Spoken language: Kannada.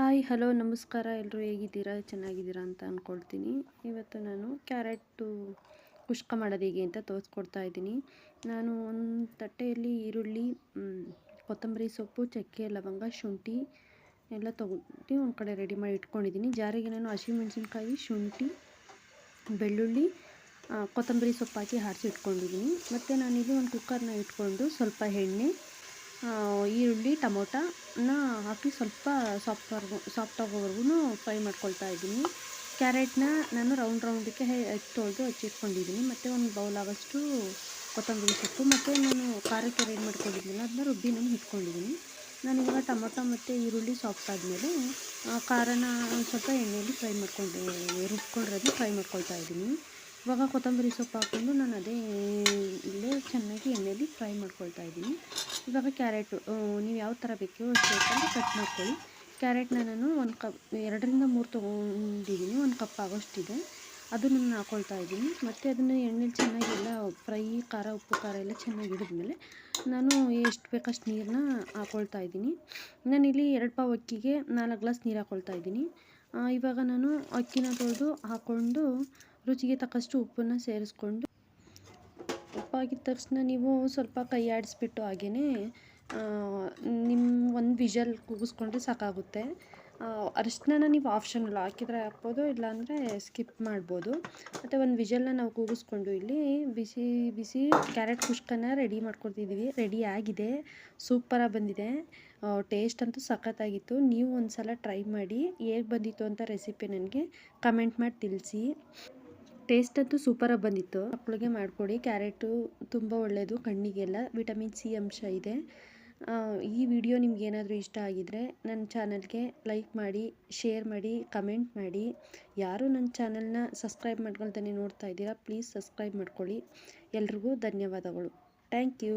ಹಾಯ್, ಹಲೋ, ನಮಸ್ಕಾರ. ಎಲ್ಲರೂ ಹೇಗಿದ್ದೀರಾ? ಚೆನ್ನಾಗಿದ್ದೀರಾ ಅಂತ ಅಂದ್ಕೊಳ್ತೀನಿ ಇವತ್ತು ನಾನು ಕ್ಯಾರೆಟು ಕುಷ್ಕ ಮಾಡೋದು ಹೇಗೆ ಅಂತ ತೋರಿಸ್ಕೊಡ್ತಾ ಇದ್ದೀನಿ. ನಾನು ಒಂದು ತಟ್ಟೆಯಲ್ಲಿ ಈರುಳ್ಳಿ ಕೊತ್ತಂಬರಿ ಸೊಪ್ಪು, ಚಕ್ಕೆ, ಲವಂಗ, ಶುಂಠಿ ಎಲ್ಲ ತೊಗೊಂಡು ಒಂದು ಕಡೆ ರೆಡಿ ಮಾಡಿ ಇಟ್ಕೊಂಡಿದ್ದೀನಿ. ಜಾರಿಗೆ ನಾನು ಹಸಿಮೆಣಸಿನ್ಕಾಯಿ, ಶುಂಠಿ, ಬೆಳ್ಳುಳ್ಳಿ ಕೊತ್ತಂಬರಿ ಸೊಪ್ಪು ಹಾಕಿ ಹಾರಿಸಿ ಇಟ್ಕೊಂಡಿದ್ದೀನಿ ಮತ್ತು ನಾನಿಲ್ಲಿ ಒಂದು ಕುಕ್ಕರ್ನ ಇಟ್ಕೊಂಡು ಸ್ವಲ್ಪ ಎಣ್ಣೆ ಈರುಳ್ಳಿ, ಟೊಮೊಟೊನ ಹಾಕಿ ಸ್ವಲ್ಪ ಸಾಫ್ಟ್ವರ್ಗೂ ಸಾಫ್ಟ್ ಆಗೋವರೆಗೂ ಫ್ರೈ ಮಾಡ್ಕೊಳ್ತಾ ಇದ್ದೀನಿ. ಕ್ಯಾರೆಟ್ನ ನಾನು ರೌಂಡ್ ರೌಂಡಕ್ಕೆ ತೊಳೆದು ಹಚ್ಚಿಟ್ಕೊಂಡಿದ್ದೀನಿ. ಮತ್ತು ಒಂದು ಬೌಲ್ ಆಗೋಷ್ಟು ಕೊತ್ತಂಬರಿ ಸೊಪ್ಪು ಮತ್ತು ನಾನು ಖಾರಕ್ಕೆ ರೆಡಿ ಮಾಡ್ಕೊಂಡಿದ್ದೀನಿ. ಅದನ್ನ ರುಬ್ಬಿ ನಾನು ಇಟ್ಕೊಂಡಿದ್ದೀನಿ ನಾನು ಇವಾಗ ಟೊಮೊಟೊ ಮತ್ತು ಈರುಳ್ಳಿ ಸಾಫ್ಟ್ ಆದಮೇಲೆ ಖಾರನ ಸ್ವಲ್ಪ ಎಣ್ಣೆಯಲ್ಲಿ ಫ್ರೈ ಮಾಡ್ಕೊಂಡು ರುಬ್ಕೊಂಡಿರೋದು ಫ್ರೈ ಮಾಡ್ಕೊಳ್ತಾ ಇದ್ದೀನಿ. ಇವಾಗ ಕೊತ್ತಂಬರಿ ಸೊಪ್ಪು ಹಾಕ್ಕೊಂಡು ನಾನು ಅದೇ ಫ್ರೈ ಮಾಡ್ಕೊಳ್ತಾ ಇದ್ದೀನಿ. ಇವಾಗ ಕ್ಯಾರೆಟು ನೀವು ಯಾವ ಥರ ಬೇಕೋ ಅಷ್ಟು ಕಟ್ ಮಾಡ್ಕೊಳ್ಳಿ. ಕ್ಯಾರೆಟ್ನ ನಾನು ಒಂದು ಕಪ್, ಎರಡರಿಂದ ಮೂರು ತೊಗೊಂಡಿದ್ದೀನಿ, ಒಂದು ಕಪ್ ಆಗೋಷ್ಟಿದೆ. ಅದನ್ನು ನಾನು ಹಾಕ್ಕೊಳ್ತಾ ಇದ್ದೀನಿ. ಮತ್ತು ಅದನ್ನು ಎಣ್ಣೆಲಿ ಚೆನ್ನಾಗೆಲ್ಲ ಫ್ರೈ, ಖಾರ, ಉಪ್ಪು, ಖಾರ ಎಲ್ಲ ಚೆನ್ನಾಗಿ ಹಿಡಿದ್ಮೇಲೆ ನಾನು ಎಷ್ಟು ಬೇಕಷ್ಟು ನೀರನ್ನ ಹಾಕ್ಕೊಳ್ತಾ ಇದ್ದೀನಿ. ನಾನಿಲ್ಲಿ ಎರಡು ಪಾವು ಅಕ್ಕಿಗೆ ನಾಲ್ಕು ಗ್ಲಾಸ್ ನೀರು ಹಾಕ್ಕೊಳ್ತಾ ಇದ್ದೀನಿ. ಇವಾಗ ನಾನು ಅಕ್ಕಿನ ತೊಳೆದು ಹಾಕ್ಕೊಂಡು ರುಚಿಗೆ ತಕ್ಕಷ್ಟು ಉಪ್ಪನ್ನು ಸೇರಿಸ್ಕೊಂಡು ಉಪ್ಪಾಗಿದ ತಕ್ಷಣ ನೀವು ಸ್ವಲ್ಪ ಕೈ ಆಡಿಸ್ಬಿಟ್ಟು ಹಾಗೇ ನಿಮ್ಮ ಒಂದು ವಿಷಲ್ ಕೂಗಿಸ್ಕೊಂಡ್ರೆ ಸಾಕಾಗುತ್ತೆ. ಅರಿಶಿನ ನೀವು ಆಪ್ಷನಲ್ ಹಾಕಿದರೆ ಹಾಕ್ಬೋದು, ಇಲ್ಲಾಂದರೆ ಸ್ಕಿಪ್ ಮಾಡ್ಬೋದು. ಮತ್ತು ಒಂದು ವಿಷಲ್ನ ನಾವು ಕೂಗಿಸ್ಕೊಂಡು ಇಲ್ಲಿ ಬಿಸಿ ಬಿಸಿ ಕ್ಯಾರೆಟ್ ಕುಷ್ಕನ ರೆಡಿ ಮಾಡ್ಕೊಡ್ತಿದ್ದೀವಿ ರೆಡಿ ಆಗಿದೆ. ಸೂಪರಾಗಿ ಬಂದಿದೆ. ಟೇಸ್ಟ್ ಅಂತೂ ಸಖತ್ತಾಗಿತ್ತು. ನೀವು ಒಂದು ಸಲ ಟ್ರೈ ಮಾಡಿ ಹೇಗೆ ಬಂದಿತ್ತು ಅಂತ ರೆಸಿಪಿ ನನಗೆ ಕಮೆಂಟ್ ಮಾಡಿ ತಿಳಿಸಿ. ಟೇಸ್ಟ್ ಅಂತೂ ಸೂಪರಾಗಿ ಬಂದಿತ್ತು. ಮಕ್ಕಳಿಗೆ ಮಾಡಿಕೊಡಿ, ಕ್ಯಾರೆಟು ತುಂಬ ಒಳ್ಳೆಯದು ಕಣ್ಣಿಗೆಲ್ಲ, ವಿಟಮಿನ್ ಸಿ ಅಂಶ ಇದೆ. ಈ ವಿಡಿಯೋ ನಿಮ್ಗೆ ಏನಾದರೂ ಇಷ್ಟ ಆಗಿದರೆ ನನ್ನ ಚಾನಲ್ಗೆ ಲೈಕ್ ಮಾಡಿ, ಶೇರ್ ಮಾಡಿ, ಕಮೆಂಟ್ ಮಾಡಿ. ಯಾರು ನನ್ನ ಚಾನಲ್ನ ಸಬ್ಸ್ಕ್ರೈಬ್ ಮಾಡ್ಕೊಳ್ತಾನೆ ನೋಡ್ತಾ ಇದ್ದೀರಾ, ಪ್ಲೀಸ್ ಸಬ್ಸ್ಕ್ರೈಬ್ ಮಾಡ್ಕೊಳ್ಳಿ. ಎಲ್ರಿಗೂ ಧನ್ಯವಾದಗಳು. Thank you.